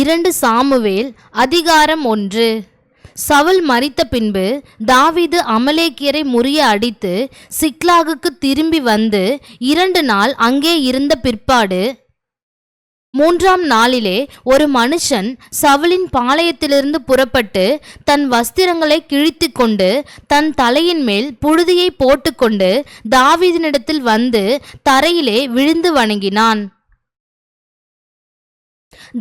இரண்டு சாமுவேல் அதிகாரம் ஒன்று. சவுல் மறித்த பின்பு தாவீது அமலேக்கியரை முறிய அடித்து சிக்லாகுக்கு திரும்பி வந்து இரண்டு நாள் அங்கே இருந்த பிற்பாடு மூன்றாம் நாளிலே ஒரு மனுஷன் சவுலின் பாளையத்திலிருந்து புறப்பட்டு தன் வஸ்திரங்களை கிழித்து கொண்டு தன் தலையின் மேல் புழுதியை போட்டுக்கொண்டு தாவீதினிடத்தில் வந்து தரையிலே விழுந்து வணங்கினான்.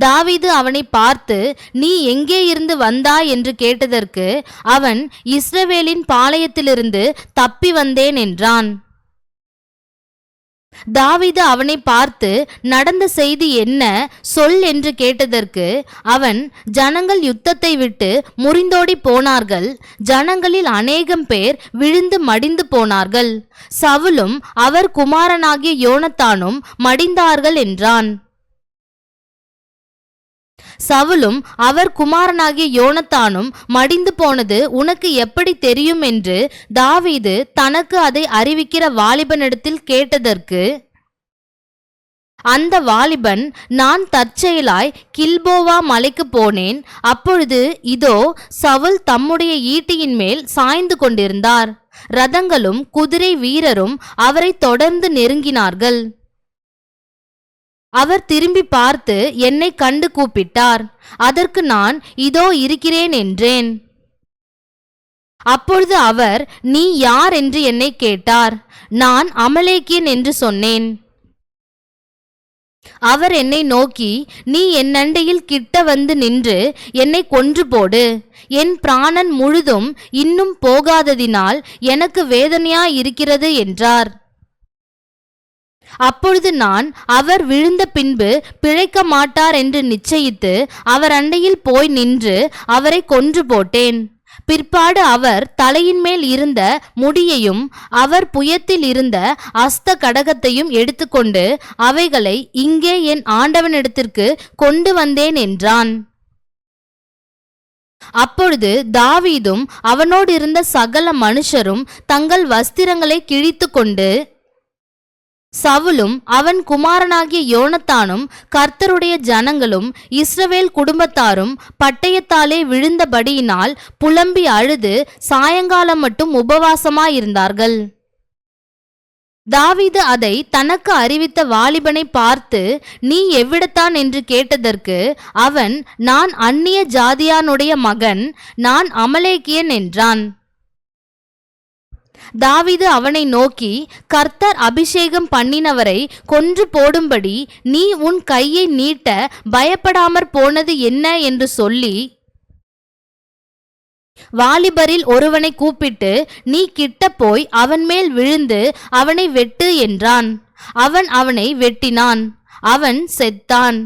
தாவீது அவனை பார்த்து நீ எங்கே இருந்து வந்தாய்? என்று கேட்டதற்கு அவன் இஸ்ரவேலின் பாளையத்திலிருந்து தப்பி வந்தேன் என்றான். தாவீது அவனை பார்த்து நடந்த செய்தி என்ன? சொல் என்று கேட்டதற்கு அவன் ஜனங்கள் யுத்தத்தை விட்டு முறிந்தோடி போனார்கள். ஜனங்களில் அநேகம் பேர் விழுந்து மடிந்து போனார்கள். சவுலும் அவர் குமாரனாகிய யோனத்தானும் மடிந்தார்கள் என்றான். சவுலும் அவர் குமாரனாகிய யோனத்தானும் மடிந்து போனது உனக்கு எப்படி தெரியும் என்று தாவீது தனக்கு அதை அறிவிக்கிற வாலிபனிடத்தில் கேட்டதற்கு அந்த வாலிபன் நான் தற்செயலாய் கில்போவா மலைக்கு போனேன். அப்பொழுது இதோ சவுல் தம்முடைய ஈட்டியின் மேல் சாய்ந்து கொண்டிருந்தார். ரதங்களும் குதிரை வீரரும் அவரை தொடர்ந்து நெருங்கினார்கள். அவர் திரும்பி பார்த்து என்னை கண்டு கூப்பிட்டார். அதற்கு நான் இதோ இருக்கிறேன் என்றேன். அப்பொழுது அவர் நீ யார்? என்று என்னை கேட்டார். நான் அமலேக்கியன் என்று சொன்னேன். அவர் என்னை நோக்கி நீ என் அண்டையில் கிட்ட வந்து நின்று என்னை கொன்று போடு. என் பிராணன் முழுதும் இன்னும் போகாததினால் எனக்கு வேதனையாயிருக்கிறது என்றார். அப்பொழுது நான் அவர் விழுந்த பின்பு பிழைக்க மாட்டார் என்று நிச்சயித்து அவர் அண்டையில் போய் நின்று அவரை கொன்று போட்டேன். பிற்பாடு அவர் தலையின் மேல் இருந்த முடியையும் அவர் புயத்தில் இருந்த அஸ்த கடகத்தையும் எடுத்துக்கொண்டு அவைகளை இங்கே என் ஆண்டவனிடத்திற்கு கொண்டு வந்தேன் என்றான். அப்பொழுது தாவீதும் அவனோடு இருந்த சகல மனுஷரும் தங்கள் வஸ்திரங்களை கிழித்து கொண்டு சவுலும் அவன் குமாரனாகிய யோனத்தானும் கர்த்தருடைய ஜனங்களும் இஸ்ரவேல் குடும்பத்தாரும் பட்டயத்தாலே விழுந்தபடியினால் புலம்பி அழுது சாயங்காலம் மட்டும் உபவாசமாயிருந்தார்கள். தாவீது அதை தனக்கு அறிவித்த வாலிபனை பார்த்து நீ எவ்விடத்தான்? என்று கேட்டதற்கு அவன் நான் அந்நிய ஜாதியானுடைய மகன் நான் அமலேக்கியன் என்றான். தாவிது அவனை நோக்கி கர்த்தர் அபிஷேகம் பண்ணினவரை கொன்று போடும்படி நீ உன் கையை நீட்ட பயப்படாமற் போனது என்ன? என்று சொல்லி வாலிபரில் ஒருவனை கூப்பிட்டு நீ கிட்ட போய் அவன் மேல் விழுந்து அவனை வெட்டு என்றான். அவன் அவனை வெட்டினான். அவன் செத்தான்.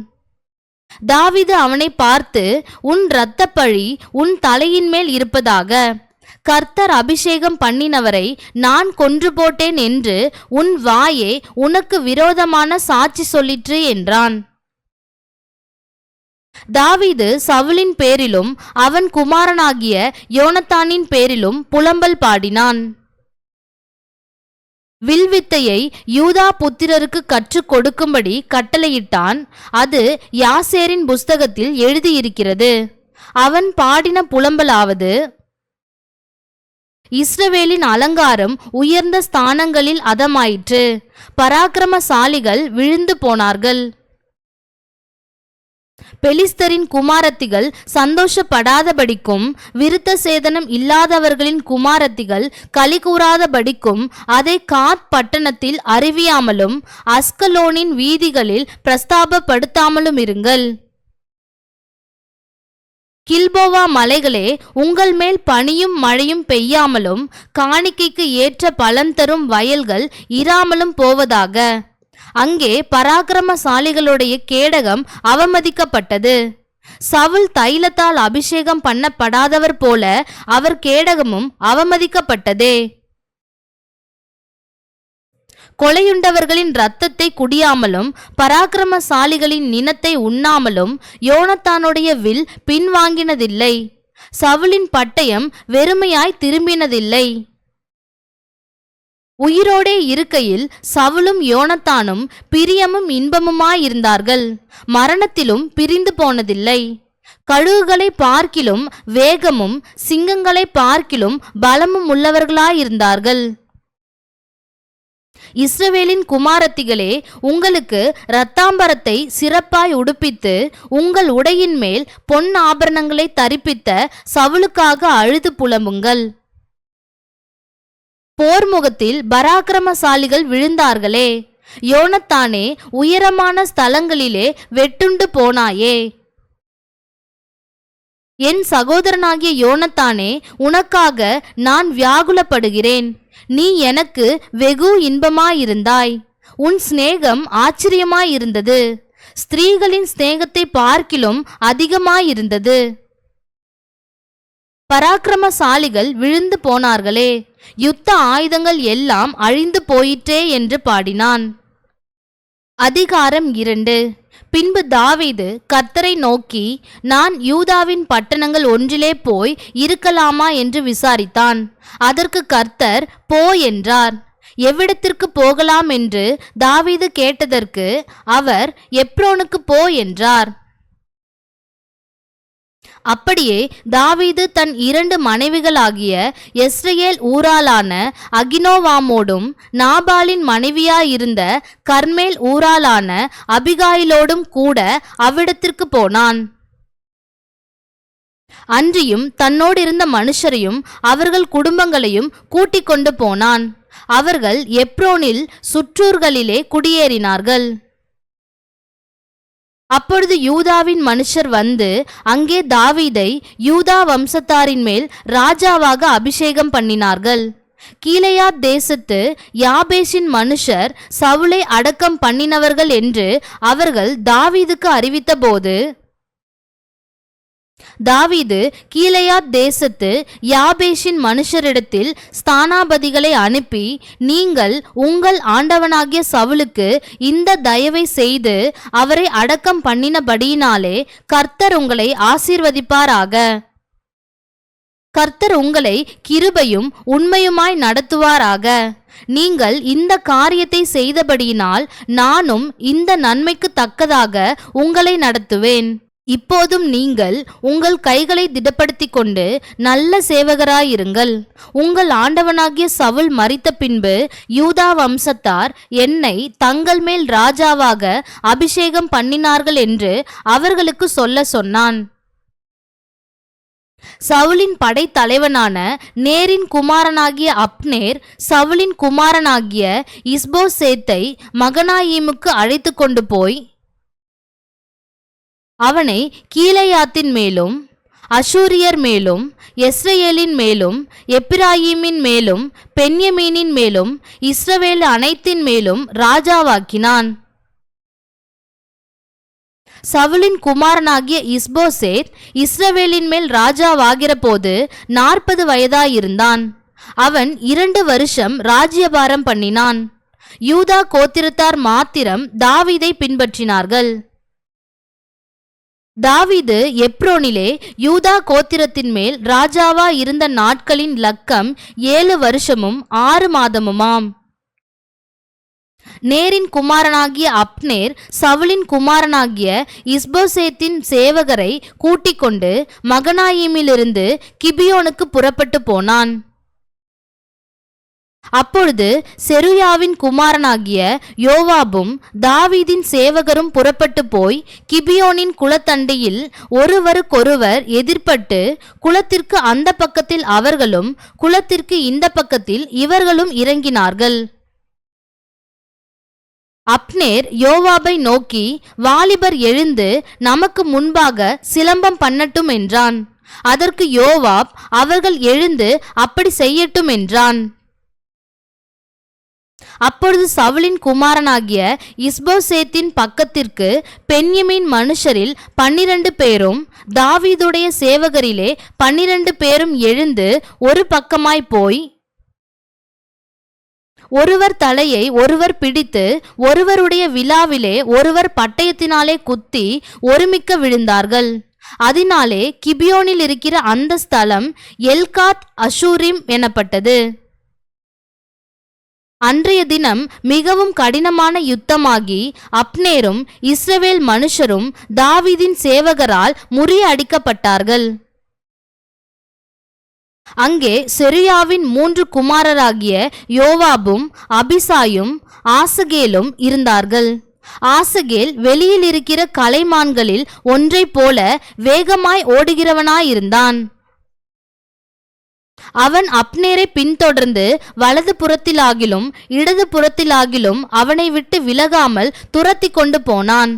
தாவிது அவனை பார்த்து உன் இரத்தப்பழி உன் தலையின் மேல் இருப்பதாக. கர்த்தர் அபிஷேகம் பண்ணினவரை நான் கொன்று போட்டேன் என்று உன் வாயே உனக்கு விரோதமான சாட்சி சொல்லிற்று என்றான். தாவீது சவுலின் பேரிலும் அவன் குமாரனாகிய யோனத்தானின் பேரிலும் புலம்பல் பாடினான். வில்வித்தையை யூதா புத்திரருக்கு கற்றுக் கொடுக்கும்படி கட்டளையிட்டான். அது யாசேரின் புஸ்தகத்தில் எழுதியிருக்கிறது. அவன் பாடின புலம்பலாவது இஸ்ரவேலின் அலங்காரம் உயர்ந்த ஸ்தானங்களில் அதமாயிற்று. பராக்கிரமசாலிகள் விழுந்து போனார்கள். பெலிஸ்தரின் குமாரத்திகள் சந்தோஷப்படாதபடிக்கும் விருத்த சேதனம் இல்லாதவர்களின் குமாரத்திகள் களி கூறாதபடிக்கும் அதை காத் பட்டணத்தில் அறிவியாமலும் அஸ்கலோனின் வீதிகளில் பிரஸ்தாபப்படுத்தாமலும் இருங்கள். கில்போவா மலைகளே உங்கள் மேல் பனியும் மழையும் பெய்யாமலும் காணிக்கைக்கு ஏற்ற பலன் தரும் வயல்கள் இராமலும் போவதாக. அங்கே பராக்கிரமசாலிகளுடைய கேடகம் அவமதிக்கப்பட்டது. சவுல் தைலத்தால் அபிஷேகம் பண்ணப்படாதவர் போல அவர் கேடகமும் அவமதிக்கப்பட்டதே. கொலையுண்டவர்களின் இரத்தத்தை குடியாமலும் பராக்கிரமசாலிகளின் நினத்தை உண்ணாமலும் யோனத்தானுடைய வில் பின்வாங்கினதில்லை. சவுலின் பட்டயம் வெறுமையாய் திரும்பினதில்லை. உயிரோடே இருக்கையில் சவுலும் யோனத்தானும் பிரியமும் இன்பமுமாயிருந்தார்கள். மரணத்திலும் பிரிந்து போனதில்லை. கழுகுகளை பார்க்கிலும் வேகமும் சிங்கங்களை பார்க்கிலும் பலமும் உள்ளவர்களாயிருந்தார்கள். இஸ்ரவேலின் குமாரத்திகளே உங்களுக்கு இரத்தாம்பரத்தை சிறப்பாய் உடுப்பித்து உங்கள் உடையின் மேல் பொன் ஆபரணங்களை தரிப்பித்த சவுளுக்காக அழுது புலம்புங்கள். போர்முகத்தில் பராக்கிரமசாலிகள் விழுந்தார்களே யோனத்தானே உயரமான ஸ்தலங்களிலே வெட்டுண்டு போனாயே. என் சகோதரனாகிய யோனத்தானே உனக்காக நான் வியாகுலப்படுகிறேன். நீ எனக்கு வெகு இன்பமாயிருந்தாய். உன் சிநேகம் ஆச்சரியமாயிருந்தது. ஸ்திரீகளின் சிநேகத்தை பார்க்கிலும் அதிகமாயிருந்தது. பராக்கிரமசாலிகள் விழுந்து போனார்களே. யுத்த ஆயுதங்கள் எல்லாம் அழிந்து போயிற்றே என்று பாடினான். அதிகாரம் இரண்டு. பின்பு தாவீது கர்த்தரை நோக்கி நான் யூதாவின் பட்டணங்கள் ஒன்றிலே போய் இருக்கலாமா? என்று விசாரித்தான். அதற்கு கர்த்தர் போ என்றார். எவ்விடத்திற்கு போகலாம்? என்று தாவீது கேட்டதற்கு அவர் எப்ரோனுக்கு போ என்றார். அப்படியே தாவீது தன் இரண்டு மனைவிகளாகிய எஸ்ரேல் ஊராளான அகினோவாமோடும் நாபாலின் மனைவியாயிருந்த கர்மேல் ஊராளான அபிகாயிலோடும் கூட அவ்விடத்திற்கு போனான். அன்றியும் தன்னோடு இருந்த மனுஷரையும் அவர்கள் குடும்பங்களையும் கூட்டிக் கொண்டு போனான். அவர்கள் எப்ரோனில் சுற்றூர்களிலே குடியேறினார்கள். அப்பொழுது யூதாவின் மனுஷர் வந்து அங்கே தாவீதை யூதா வம்சத்தாரின் மேல் ராஜாவாக அபிஷேகம் பண்ணினார்கள். கீழையா தேசத்து யாபேஷின் மனுஷர் சவுளை அடக்கம் பண்ணினவர்கள் என்று அவர்கள் தாவீதுக்கு அறிவித்தபோது தாவீது கீழையாத் தேசத்து யாபேஷின் மனுஷரிடத்தில் ஸ்தானாபதிகளை அனுப்பி நீங்கள் உங்கள் ஆண்டவனாகிய சவுலுக்கு இந்த தயவை செய்து அவரை அடக்கம் பண்ணினபடியினாலே கர்த்தர் உங்களை ஆசீர்வதிப்பாராக. கர்த்தர் உங்களை கிருபையும் உண்மையுமாய் நடத்துவாராக. நீங்கள் இந்த காரியத்தை செய்தபடியினால் நானும் இந்த நன்மைக்கு தக்கதாக உங்களை நடத்துவேன். இப்போதும் நீங்கள் உங்கள் கைகளை திடப்படுத்திக் கொண்டு நல்ல சேவகராயிருங்கள். உங்கள் ஆண்டவனாகிய சவுல் மறித்த பின்பு யூதா வம்சத்தார் என்னை தங்கள் மேல் ராஜாவாக அபிஷேகம் பண்ணினார்கள் என்று அவர்களுக்கு சொல்ல சொன்னான். சவுலின் படை தலைவனான நேரின் குமாரனாகிய அப்னேர் சவுலின் குமாரனாகிய இஸ்போசேத்தை மகனாயீமுக்கு அழைத்து கொண்டு போய் அவனை கீழையாத்தின் மேலும் அஷூரியர் மேலும் எஸ்ரேலின் மேலும் எப்பிராயீமின் மேலும் பென்யமீனின் மேலும் இஸ்ரவேல் அனைத்தின் மேலும் ராஜாவாக்கினான். சவுலின் குமாரனாகிய இஸ்போசேத் இஸ்ரவேலின் மேல் ராஜாவாகிற போது நாற்பது வயதாயிருந்தான். அவன் இரண்டு வருஷம் ராஜ்யபாரம் பண்ணினான். யூதா கோத்திரத்தார் மாத்திரம் தாவீதை பின்பற்றினார்கள். தாவீது எப்ரோனிலே யூதா கோத்திரத்தின் மேல் ராஜாவா இருந்த நாட்களின் லக்கம் ஏழு வருஷமும் ஆறு மாதமுமாம். நேரின் குமாரனாகிய அப்னேர் சவுலின் குமாரனாகிய இஸ்போசேத்தின் சேவகரை கூட்டிக் கொண்டு மகனாயிமிலிருந்து கிபியோனுக்கு புறப்பட்டு போனான். அப்பொழுது செருயாவின் குமாரனாகிய யோவாபும் தாவீதின் சேவகரும் புறப்பட்டு போய் கிபியோனின் குளத்தண்டையில் ஒருவருக்கொருவர் எதிர்பட்டு குளத்திற்கு அந்த பக்கத்தில் அவர்களும் குளத்திற்கு இந்த பக்கத்தில் இவர்களும் இறங்கினார்கள். அப்னேர் யோவாபை நோக்கி வாலிபர் எழுந்து நமக்கு முன்பாக சிலம்பம் பண்ணட்டும் என்றான். அதற்கு யோவாப் அவர்கள் எழுந்து அப்படி செய்யட்டும் என்றான். அப்பொழுது சவுலின் குமாரனாகிய இஸ்போசேத்தின் பக்கத்திற்கு பெண்யமின் மனுஷரில் பன்னிரண்டு பேரும் தாவீதுடைய சேவகரிலே பன்னிரண்டு பேரும் எழுந்து ஒரு பக்கமாய் போய் ஒருவர் தலையை ஒருவர் பிடித்து ஒருவருடைய விழாவிலே ஒருவர் பட்டயத்தினாலே குத்தி ஒருமிக்க விழுந்தார்கள். அதனாலே கிபியோனில் இருக்கிற அந்த ஸ்தலம் எல்காத் அஷூரிம் எனப்பட்டது. அன்றைய தினம் மிகவும் கடினமான யுத்தமாகி அப்னேரும் இஸ்ரவேல் மனுஷரும் தாவிதின் சேவகரால் முறியடிக்கப்பட்டார்கள். அங்கே செரியாவின் மூன்று குமாரராகிய யோவாபும் அபிசாயும் ஆசகேலும் இருந்தார்கள். ஆசகேல் வெளியில் இருக்கிற கலைமான்களில் ஒன்றைப் போல வேகமாய் ஓடுகிறவனாயிருந்தான். அவன் அப்னேரை பின்தொடர்ந்து வலது புறத்திலாகிலும் இடது புறத்திலாகிலும் அவனை விட்டு விலகாமல் துரத்தி கொண்டு போனான்.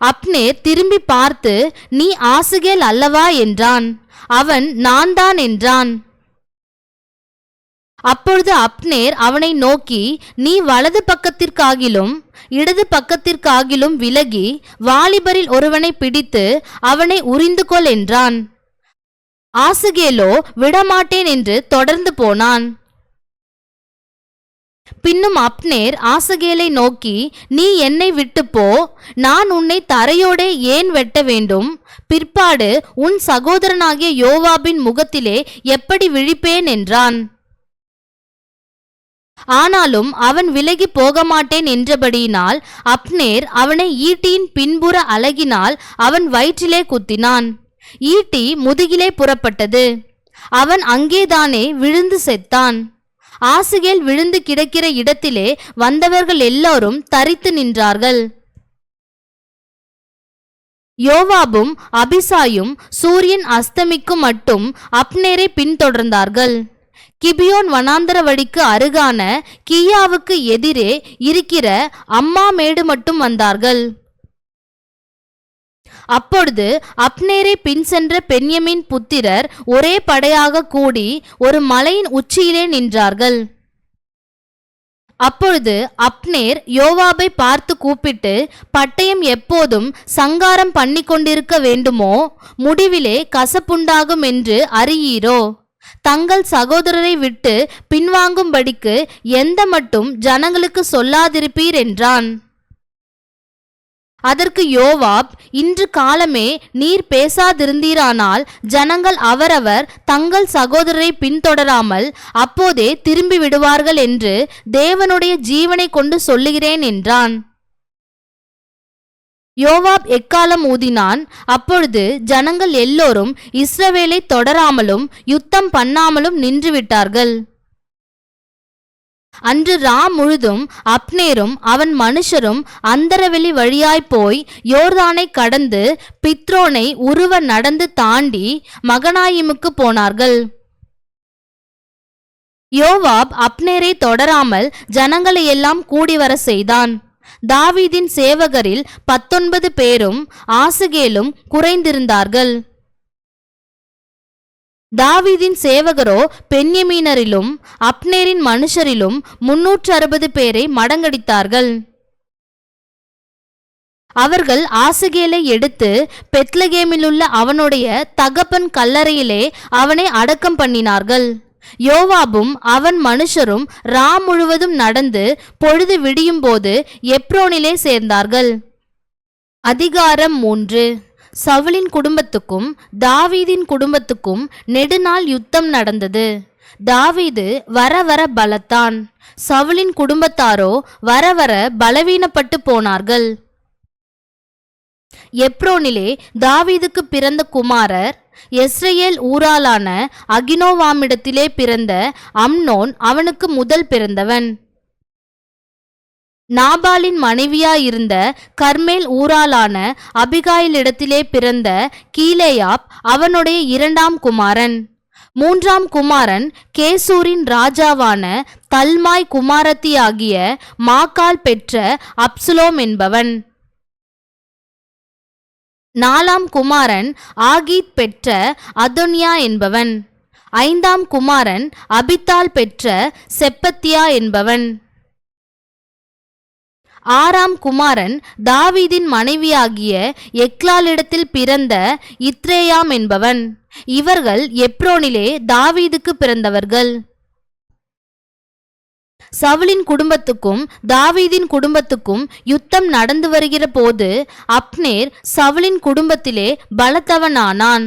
அப்னேர் திரும்பி பார்த்து நீ ஆசுகேல் அல்லவா? என்றான். அவன் நான் தான் என்றான். அப்பொழுது அப்னேர் அவனை நோக்கி நீ வலது பக்கத்திற்காகிலும் இடது பக்கத்திற்காகிலும் விலகி வாலிபரில் ஒருவனை பிடித்து அவனை உறிந்து கொள் என்றான். ஆசுகேலோ விடமாட்டேன் என்று தொடர்ந்து போனான். பின்னும் அப்னேர் ஆசகேலை நோக்கி நீ என்னை விட்டு போ. நான் உன்னை தரையோடே ஏன் வெட்ட வேண்டும்? பிற்பாடு உன் சகோதரனாகிய யோவாபின் முகத்திலே எப்படி விழிப்பேன்? என்றான். ஆனாலும் அவன் விலகி போக மாட்டேன் என்றபடியினால் அப்னேர் அவனை ஈட்டியின் பின்புற அழகினால் அவன் வயிற்றிலே குத்தினான். ஈட்டி முதுகிலே புறப்பட்டது. அவன் அங்கேதானே விழுந்து செத்தான். ஆசுகேல் விழுந்து கிடக்கிற இடத்திலே வந்தவர்கள் எல்லோரும் தரித்து நின்றார்கள். யோவாபும் அபிசாயும் சூரியன் அஸ்தமிக்கும் மட்டும் அப்னேரை பின்தொடர்ந்தார்கள். கிபியோன் வனாந்தர வழிக்கு அருகான கியாவுக்கு எதிரே இருக்கிற அம்மா மேடு மட்டும் வந்தார்கள். அப்பொழுது அப்னேரை பின் சென்ற பென்யமின் புத்திரர் ஒரே படையாக கூடி ஒரு மலையின் உச்சியிலே நின்றார்கள். அப்பொழுது அப்னேர் யோவாபை பார்த்து கூப்பிட்டு பட்டயம் எப்போதும் சங்காரம் பண்ணி கொண்டிருக்க வேண்டுமோ? முடிவிலே கசப்புண்டாகும் என்று அறியீரோ? தங்கள் சகோதரரை விட்டு பின்வாங்கும்படிக்கு எந்த மட்டும் ஜனங்களுக்கு சொல்லாதிருப்பீர் என்றான். அதற்கு யோவாப் இன்று காலமே நீர் பேசாதிருந்தீரானால் ஜனங்கள் அவரவர் தங்கள் சகோதரரை பின்தொடராமல் அப்போதே திரும்பி விடுவார்கள் என்று தேவனுடைய ஜீவனை கொண்டு சொல்லுகிறேன் என்றான். யோவாப் எக்காலம் ஊதினான்? அப்பொழுது ஜனங்கள் எல்லோரும் இஸ்ரவேலை தொடராமலும் யுத்தம் பண்ணாமலும் நின்றுவிட்டார்கள். அன்று ரா முழுதும் அப்னேரும் அவன் மனுஷரும் அந்தரவெளி வழியாய் போய் யோர்தானை கடந்து பித்ரோனை உருவ நடந்து தாண்டி மகனாயிமுக்கு போனார்கள். யோவாப் அப்னேரை தொடராமல் ஜனங்களை எல்லாம் கூடிவர செய்தான். தாவீதின் சேவகரில் பத்தொன்பது பேரும் ஆசுகேலும் குறைந்திருந்தார்கள். தாவீதின் சேவகரோ பென்யமீனரிலும் அப்னேரின் மனுஷரிலும் முன்னூற்று அறுபது பேரை மடங்கடித்தார்கள். அவர்கள் ஆசகேலை எடுத்து பெத்லகேமிலுள்ள அவனுடைய தகப்பன் கல்லறையிலே அவனை அடக்கம் பண்ணினார்கள். யோவாபும் அவன் மனுஷரும் ரா முழுவதும் நடந்து பொழுது விடியும்போது எப்ரோனிலே சேர்ந்தார்கள். அதிகாரம் மூன்று. சவுலின் குடும்பத்துக்கும் தாவீதின் குடும்பத்துக்கும் நெடுநாள் யுத்தம் நடந்தது. தாவீது வர வர பலத்தான். சவுலின் குடும்பத்தாரோ வர வர பலவீனப்பட்டு போனார்கள். எப்ரோனிலே தாவீதுக்கு பிறந்த குமாரர் எஸ்ரேல் ஊராலான அகினோவாமிடத்திலே பிறந்த அம்னோன் அவனுக்கு முதல் பிறந்தவன். நாபாலின் மனைவியாயிருந்த கர்மேல் ஊராளான அபிகாயிலிடத்திலே பிறந்த கீலேயாப் அவனுடைய இரண்டாம் குமாரன். மூன்றாம் குமாரன் கேசூரின் ராஜாவான தல்மாய் குமாரத்தியாகிய மாக்கால் பெற்ற அப்சுலோம் என்பவன். நாலாம் குமாரன் ஆகீத் பெற்ற அதொன்யா என்பவன். ஐந்தாம் குமாரன் அபித்தால் பெற்ற செப்பத்தியா என்பவன். ஆறாம் குமாரன் தாவீதின் மனைவியாகிய எக்லாலிடத்தில் பிறந்த இத்ரேயாம் என்பவன். இவர்கள் எப்ரோனிலே தாவீதுக்கு பிறந்தவர்கள். சவுலின் குடும்பத்துக்கும் தாவீதின் குடும்பத்துக்கும் யுத்தம் நடந்து வருகிற போது அப்னேர் சவுலின் குடும்பத்திலே பலத்தவனானான்.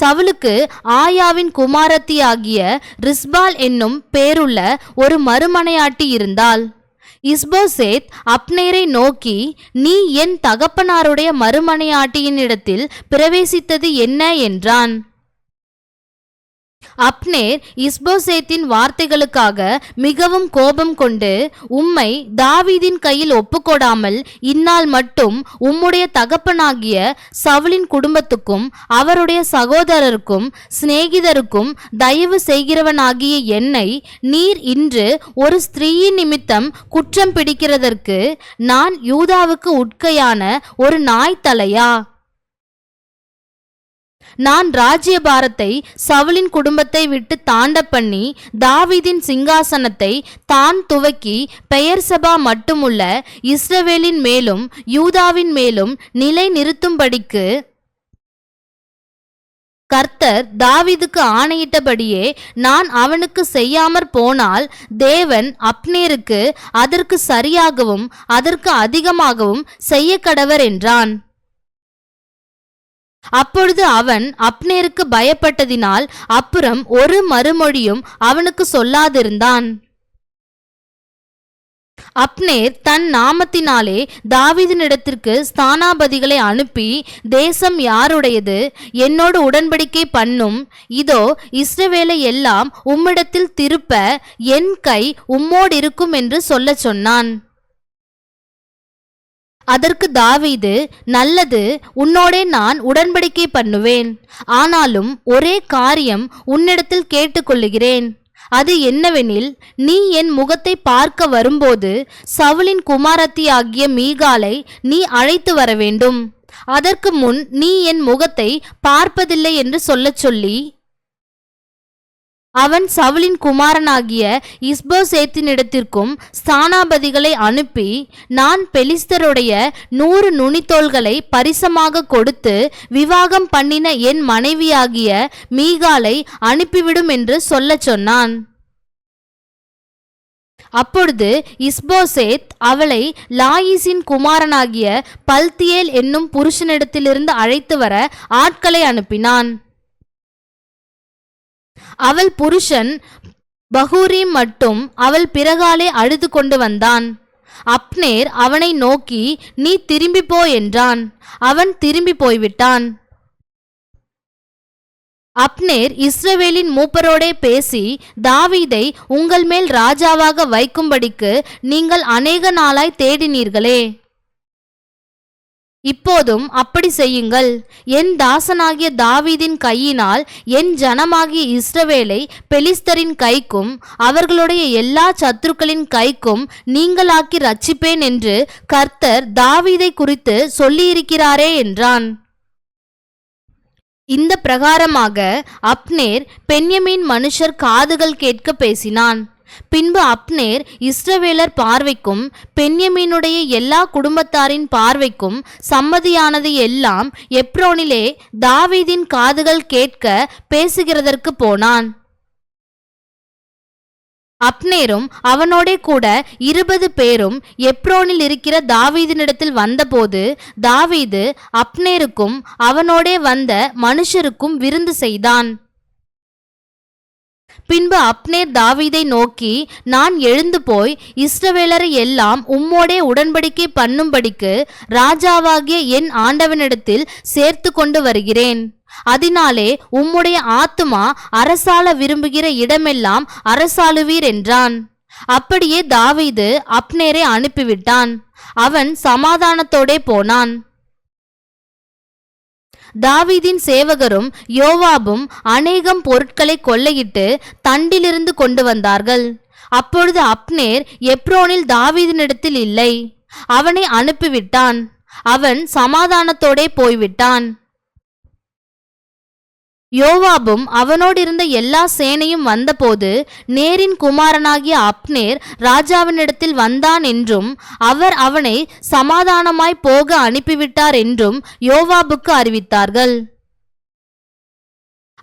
சவுலுக்கு ஆயாவின் குமாரத்தியாகிய ரிஸ்பால் என்னும் பேருள்ள ஒரு மறுமனையாட்டி இருந்தாள். இஸ்போசேத் அப்னேரை நோக்கி நீ என் தகப்பனாருடைய மறுமனையாட்டியின் இடத்தில் பிரவேசித்தது என்ன? என்றான். அப்னேர் இஸ்போசேத்தின் வார்த்தைகளுக்காக மிகவும் கோபம் கொண்டு உம்மை தாவீதின் கையில் ஒப்புக்கொடாமல் இந்நாள் மட்டும் உம்முடைய தகப்பனாகிய சவுலின் குடும்பத்துக்கும் அவருடைய சகோதரருக்கும் சிநேகிதருக்கும் தயவு செய்கிறவனாகிய என்னை நீர் இன்று ஒரு ஸ்திரீயின் நிமித்தம் குற்றம் பிடிக்கிறதற்கு நான் யூதாவுக்கு உட்கையான ஒரு நாய் தலையா? நான் ராஜ்யபாரத்தை சவுலின் குடும்பத்தை விட்டு தாண்ட பண்ணி தாவீதின் சிங்காசனத்தை தான் துவக்கி பெயர் சபா மட்டுமுள்ள இஸ்ரவேலின் மேலும் யூதாவின் மேலும் நிலை நிறுத்தும்படிக்கு கர்த்தர் தாவீதுக்கு ஆணையிட்டபடியே நான் அவனுக்கு செய்யாமற் போனால் தேவன் அப்னேருக்கு அதற்கு சரியாகவும் அதற்கு அதிகமாகவும் செய்ய கடவர் என்றான். அப்பொழுது அவன் அப்னேருக்கு பயப்பட்டதினால் அப்புறம் ஒரு மறுமொழியும் அவனுக்கு சொல்லாதிருந்தான். அப்னேர் தன் நாமத்தினாலே தாவிதனிடத்திற்கு ஸ்தானாபதிகளை அனுப்பி தேசம் யாருடையது? என்னோடு உடன்படிக்கை பண்ணும். இதோ இஸ்ரவேலை எல்லாம் உம்மிடத்தில் திருப்ப என் கை உம்மோடிருக்கும் என்று சொல்லச் சொன்னான். அதற்கு தாவீது நல்லது உன்னோடே நான் உடன்படிக்கை பண்ணுவேன். ஆனாலும் ஒரே காரியம் உன்னிடத்தில் கேட்டுக்கொள்ளுகிறேன். அது என்னவெனில் நீ என் முகத்தை பார்க்க வரும்போது சவுலின் குமாரத்தியாகிய மீகாலை நீ அழைத்து வர வேண்டும் அதற்கு முன் நீ என் முகத்தை பார்ப்பதில்லை என்று சொல்லச் சொல்லி அவன் சவுலின் குமாரனாகிய இஸ்போசேத்தினிடத்திற்கும் ஸ்தானாபதிகளை அனுப்பி நான் பெலிஸ்தருடைய நூறு நுனித்தோள்களை பரிசமாக கொடுத்து விவாகம் பண்ணின என் மனைவியாகிய மீகாலை அனுப்பிவிடும் என்று சொல்லச் சொன்னான். அப்பொழுது இஸ்போசேத் அவளை லாயிசின் குமாரனாகிய பல்தியேல் என்னும் புருஷனிடத்திலிருந்து அழைத்து வர ஆட்களை அனுப்பினான். அவள் புருஷன் பகூரீம் மட்டும் அவள் பிறகாலே அழுது கொண்டு வந்தான். அப்னேர் அவனை நோக்கி நீ திரும்பி போ என்றான். அவன் திரும்பி போய்விட்டான். அப்னேர் இஸ்ரவேலின் மூப்பரோடே பேசி தாவீதை உங்கள் மேல் ராஜாவாக வைக்கும்படிக்கு நீங்கள் அநேக நாளாய் தேடினீர்களே. இப்போதும் அப்படி செய்யுங்கள். என் தாசனாகிய தாவீதின் கையினால் என் ஜனமாகிய இஸ்ரவேலை பெலிஸ்தரின் கைக்கும் அவர்களுடைய எல்லா சத்துருக்களின் கைக்கும் நீங்களாக்கி ரட்சிப்பேன் என்று கர்த்தர் தாவீதை குறித்து சொல்லியிருக்கிறாரே என்றான். இந்த பிரகாரமாக அப்னேர் பென்யமீன் மனுஷர் காதுகள் கேட்க பேசினான். பின்பு அப்னேர் இஸ்ரவேலர் பார்வைக்கும் பென்யமீனுடைய எல்லா குடும்பத்தாரின் பார்வைக்கும் சம்மதியானது எல்லாம் எப்ரோனிலே தாவீதின் காதுகள் கேட்க பேசுகிறதற்கு போனான். அப்னேரும் அவனோடே கூட இருபது பேரும் எப்ரோனில் இருக்கிற தாவீதினிடத்தில் வந்தபோது தாவீது அப்னேருக்கும் அவனோடே வந்த மனுஷருக்கும் விருந்து செய்தான். பின்பு அப்னேர் தாவீதை நோக்கி நான் எழுந்து போய் இஸ்ரவேலரை எல்லாம் உம்மோடே உடன்படிக்கை பண்ணும்படிக்கு ராஜாவாகிய என் ஆண்டவனிடத்தில் சேர்த்து கொண்டு வருகிறேன். அதனாலே உம்முடைய ஆத்துமா அரசாள விரும்புகிற இடமெல்லாம் அரசாளுவீர் என்றான். அப்படியே தாவீது அப்னேரை அனுப்பிவிட்டான். அவன் சமாதானத்தோடே போனான். தாவீதின் சேவகரும் யோவாபும் அநேகம் பொருட்களை கொள்ளையிட்டு தண்டிலிருந்து கொண்டு வந்தார்கள். அப்பொழுது அப்னேர் எப்ரோனில் தாவீதினிடத்தில் இல்லை. அவனை அனுப்பிவிட்டான். அவன் சமாதானத்தோடே போய்விட்டான். யோவாபும் அவனோடிருந்த எல்லா சேனையும் வந்தபோது நேரின் குமாரனாகிய அப்னேர் ராஜாவினிடத்தில் வந்தான் என்றும் அவர் அவனை சமாதானமாய் போக அனுப்பிவிட்டார் என்றும் யோவாபுக்கு அறிவித்தார்கள்.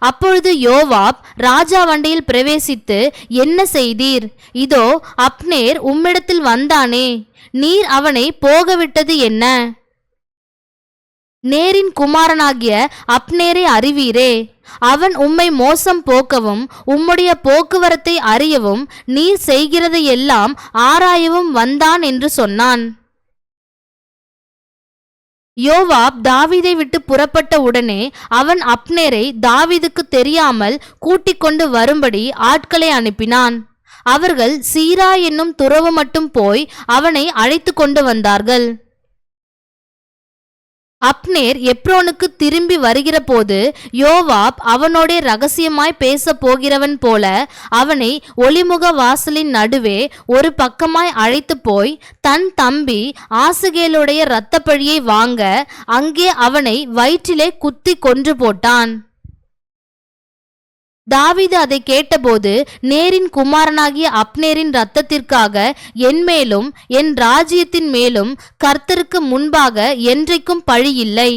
அப்பொழுது யோவாப் ராஜா வண்டியில் பிரவேசித்து என்ன செய்தீர்? இதோ அப்னேர் உம்மிடத்தில் வந்தானே நீர் அவனை போகவிட்டது என்ன? நேரின் குமாரனாகிய அப்னேரை அறிவீரே. அவன் உம்மை மோசம் போக்கவும் உம்முடைய போக்குவரத்தை அறியவும் நீர் செய்கிறதையெல்லாம் ஆராயவும் வந்தான் என்று சொன்னான். யோவாப் தாவிதை விட்டு புறப்பட்ட உடனே அவன் அப்னேரை தாவிதுக்கு தெரியாமல் கூட்டிக் கொண்டு வரும்படி ஆட்களை அனுப்பினான். அவர்கள் சீரா என்னும் துறவு மட்டும் போய் அவனை அழைத்து கொண்டு வந்தார்கள். அப்னேர் எப்ரோனுக்கு திரும்பி வருகிறபோது யோவாப் அவனோடே ரகசியமாய் பேசப் போகிறவன் போல அவனை ஒளிமுக வாசலின் நடுவே ஒரு பக்கமாய் அழைத்து போய் தன் தம்பி ஆசுகேலுடைய இரத்தப்பழியை வாங்க அங்கே அவனை வயிற்றிலே குத்தி கொன்று போட்டான். தாவீது அதை கேட்டபோது நேரின் குமாரனாகிய அப்னேரின் இரத்தத்திற்காக என் மேலும் என் ராஜ்யத்தின் மேலும் கர்த்தருக்கு முன்பாக என்றைக்கும் பழியில்லை.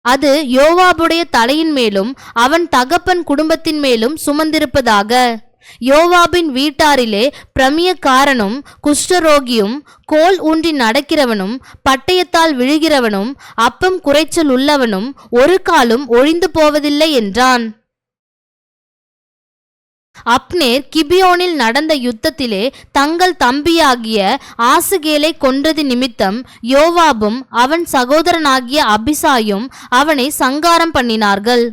அது யோவாபுடைய தலையின் மேலும் அவன் தகப்பன் குடும்பத்தின் மேலும் சுமந்திருப்பதாக. யோவாபின் வீட்டாரிலே பிரமியக்காரனும் குஷ்டரோகியும் கோல் ஊன்றி நடக்கிறவனும் பட்டயத்தால் விழுகிறவனும் அப்பம் குறைச்சல் உள்ளவனும் ஒரு காலும் ஒழிந்து போவதில்லை என்றான். அப்னேர் கிபியோனில் நடந்த யுத்தத்திலே தங்கள் தம்பியாகிய ஆசுகேலை கொன்றது நிமித்தம் யோவாபும் அவன் சகோதரனாகிய அபிசாயும் அவனை சங்காரம் பண்ணினார்கள்.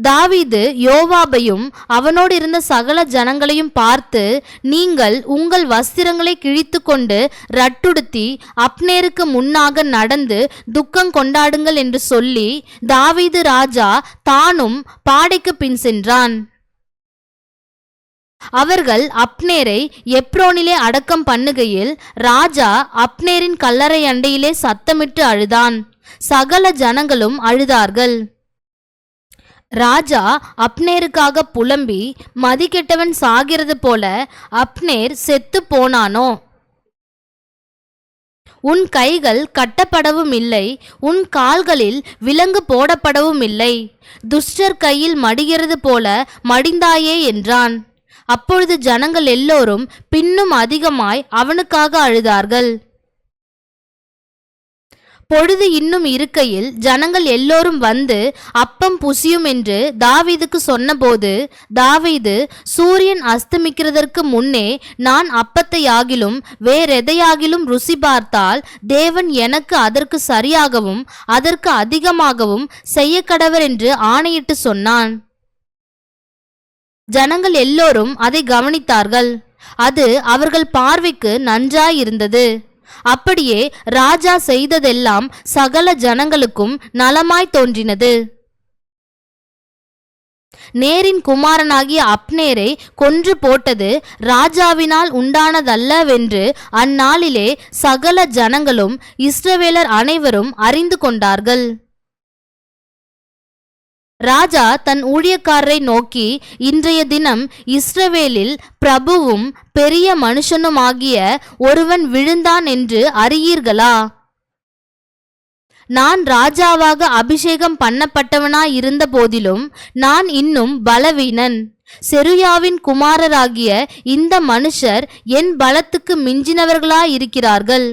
தாவீது யோவாபையும் அவனோடு இருந்த சகல ஜனங்களையும் பார்த்து நீங்கள் உங்கள் வஸ்திரங்களை கிழித்துக்கொண்டு ரட்டுடுத்தி அப்னேருக்கு முன்னாக நடந்து துக்கம் கொண்டாடுங்கள் என்று சொல்லி தாவீது ராஜா தானும் பாடைக்கு பின் சென்றான். அவர்கள் அப்னேரை எப்ரோனிலே அடக்கம் பண்ணுகையில் ராஜா அப்னேரின் கல்லறை அண்டையிலே சத்தமிட்டு அழுதான். சகல ஜனங்களும் அழுதார்கள். ராஜா அப்னேருக்காக புலம்பி மதிக்கெட்டவன் சாகிறது போல அப்னேர் செத்து போனானோ? உன் கைகள் கட்டப்படவும் இல்லை உன் கால்களில் விலங்கு போடப்படவும் இல்லை. துஷ்டர் கையில் மடிகிறது போல மடிந்தாயே என்றான். அப்பொழுது ஜனங்கள் எல்லோரும் பின்னும் அதிகமாய் அவனுக்காக அழுதார்கள். பொழுது இன்னும் இருக்கையில் ஜனங்கள் எல்லோரும் வந்து அப்பம் புசியும் என்று தாவீதுக்கு சொன்னபோது தாவீது சூரியன் அஸ்தமிக்கிறதற்கு முன்னே நான் அப்பத்தை ஆகிலும் வேறெதையாகிலும் ருசி பார்த்தால் தேவன் எனக்கு அதற்கு சரியாகவும் அதற்கு அதிகமாகவும் செய்ய கடவர் என்று ஆணையிட்டு சொன்னான். ஜனங்கள் எல்லோரும் அதை கவனித்தார்கள். அது அவர்கள் பார்வைக்கு நன்றாயிருந்தது. அப்படியே ராஜா செய்ததெல்லாம் சகல ஜனங்களுக்கும் நலமாய் தோன்றினது. நேரின் குமாரனாகிய அப்னேரை கொன்று போட்டது ராஜாவினால் உண்டானதல்லவென்று அந்நாளிலே சகல ஜனங்களும் இஸ்ரவேலர் அனைவரும் அறிந்து கொண்டார்கள். ராஜா தன் ஊழியக்காரரை நோக்கி இன்றைய தினம் இஸ்ரவேலில் பிரபுவும் பெரிய மனுஷனுமாகிய ஒருவன் விழுந்தான் என்று அறியீர்களா? நான் ராஜாவாக அபிஷேகம் பண்ணப்பட்டவனாயிருந்த போதிலும் நான் இன்னும் பலவீனன். செருயாவின் குமாரராகிய இந்த மனுஷர் என் பலத்துக்கு மிஞ்சினவர்களாயிருக்கிறார்கள்.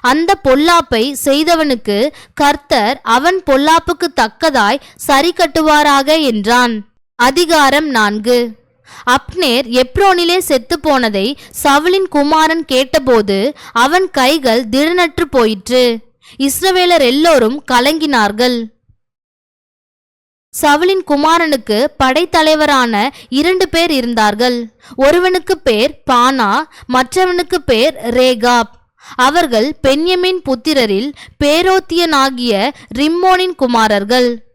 அந்த பொல்லாப்பை செய்தவனுக்கு கர்த்தர் அவன் பொல்லாப்புக்கு தக்கதாய் சரி கட்டுவாராக என்றான். அதிகாரம் நான்கு. அப்னேர் எப்ரோனிலே செத்து போனதை சவுலின் குமாரன் கேட்டபோது அவன் கைகள் திடனற்று போயிற்று. இஸ்ரவேலர் எல்லோரும் கலங்கினார்கள். சவுலின் குமாரனுக்கு படைத்தலைவரான இரண்டு பேர் இருந்தார்கள். ஒருவனுக்கு பேர் பானா மற்றவனுக்கு பேர் ரேகாப். அவர்கள் பென்யமின் புத்திரரில் பேரோத்தியனாகிய ரிம்மோனின் குமாரர்கள்.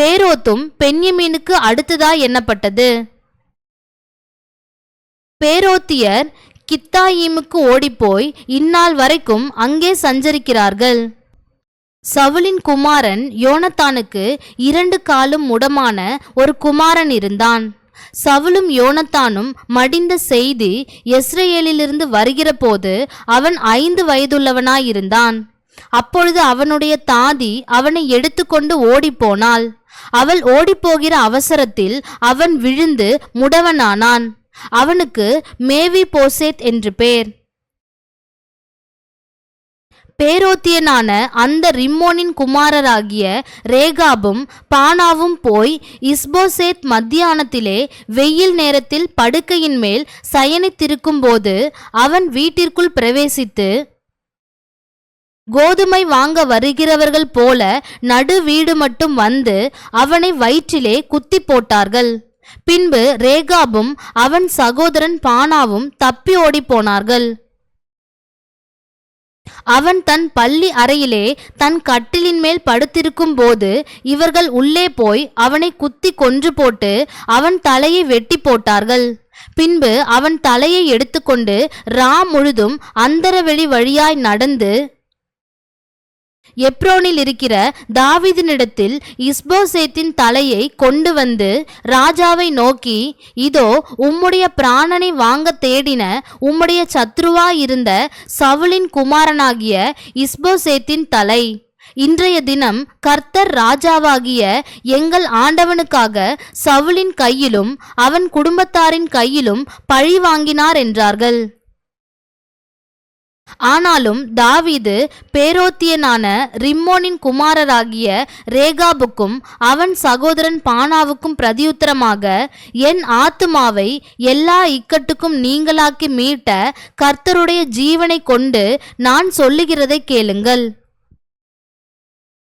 பேரோத்தும் பென்யமீனுக்கு அடுத்ததா எண்ணப்பட்டது. பேரோத்தியர் கித்தாயீமுக்கு ஓடிப்போய் இந்நாள் வரைக்கும் அங்கே சஞ்சரிக்கிறார்கள். சவுலின் குமாரன் யோனத்தானுக்கு இரண்டு காலும் முடமான ஒரு குமாரன் இருந்தான். சவுலும் யோனத்தானும் மடிந்த செய்தி எஸ்ரேலிலிருந்து வருகிற போது அவன் ஐந்து வயதுள்ளவனாயிருந்தான். அப்பொழுது அவனுடைய தாதி அவனை எடுத்துக்கொண்டு ஓடிப்போனாள். அவள் ஓடிப்போகிற அவசரத்தில் அவன் விழுந்து முடவனானான். அவனுக்கு மேவி போசேத் என்று பேர். பேரோத்தியனான அந்த ரிம்மோனின் குமாரராகிய ரேகாபும் பானாவும் போய் இஸ்போசேத் மத்தியானத்திலே வெயில் நேரத்தில் படுக்கையின் மேல் சயனித்திருக்கும்போது அவன் வீட்டிற்குள் பிரவேசித்து கோதுமை வாங்க வருகிறவர்கள் போல நடு வீடு மட்டும் வந்து அவனை வயிற்றிலே குத்தி போட்டார்கள். பின்பு ரேகாபும் அவன் சகோதரன் பானாவும் தப்பி ஓடிப்போனார்கள் அவன் தன் பள்ளி அறையிலே தன் கட்டிலின் மேல் படுத்திருக்கும் போது இவர்கள் உள்ளே போய் அவனை குத்தி கொன்று போட்டு அவன் தலையை வெட்டி போட்டார்கள். பின்பு அவன் தலையை எடுத்துக்கொண்டு ரா முழுதும் அந்தரவெளி வழியாய் நடந்து எப்ரோனில் இருக்கிற தாவீதினிடத்தில் இஸ்போசேத்தின் தலையை கொண்டு வந்து ராஜாவை நோக்கி இதோ உம்முடைய பிராணனை வாங்க தேடின உம்முடைய சத்ருவா இருந்த சவுலின் குமாரனாகிய இஸ்போசேத்தின் தலை. இன்றைய தினம் கர்த்தர் ராஜாவாகிய எங்கள் ஆண்டவனுக்காக சவுலின் கையிலும் அவன் குடும்பத்தாரின் கையிலும் பழி வாங்கினார் என்றார்கள். ஆனாலும் தாவீது பேரோத்தியனான ரிம்மோனின் குமாரராகிய ரேகாபுக்கும் அவன் சகோதரன் பானாவுக்கும் பிரதியுத்தரமாக என் ஆத்துமாவை எல்லா இக்கட்டுக்கும் நீங்களாக்கி மீட்ட கர்த்தருடைய ஜீவனை கொண்டு நான் சொல்லுகிறதை கேளுங்கள்.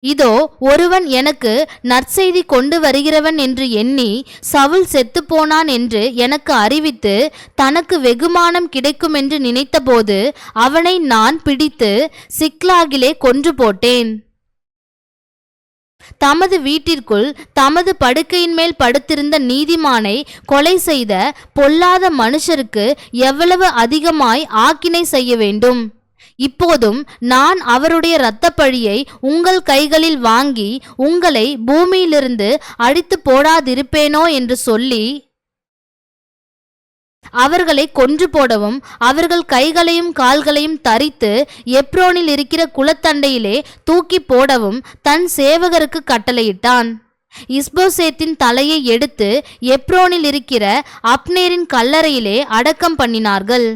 இதோ ஒருவன் எனக்கு நற்செய்தி கொண்டு வருகிறவன் என்று எண்ணி சவுல் செத்துப்போனான் என்று எனக்கு அறிவித்து தனக்கு வெகுமானம் கிடைக்கும் என்று நினைத்தபோது அவனை நான் பிடித்து சிக்லாகிலே கொன்று போட்டேன். தமது வீட்டிற்குள் தமது படுக்கையின் மேல் படுத்திருந்த நீதிமானை கொலை செய்த பொல்லாத மனுஷருக்கு எவ்வளவு அதிகமாய் ஆக்கினை செய்ய வேண்டும்? இப்போதும் நான் அவருடைய இரத்தப்பழியை உங்கள் கைகளில் வாங்கி உங்களை பூமியிலிருந்து அழித்து போடாதிருப்பேனோ என்று சொல்லி அவர்களை கொன்று போடவும் அவர்கள் கைகளையும் கால்களையும் தரித்து எப்ரோனில் இருக்கிற குளத்தண்டையிலே தூக்கி போடவும் தன் சேவகருக்கு கட்டளையிட்டான். இஸ்போசேத்தின் தலையை எடுத்து எப்ரோனில் இருக்கிற அப்னேரின் கல்லறையிலே அடக்கம் பண்ணினார்கள்.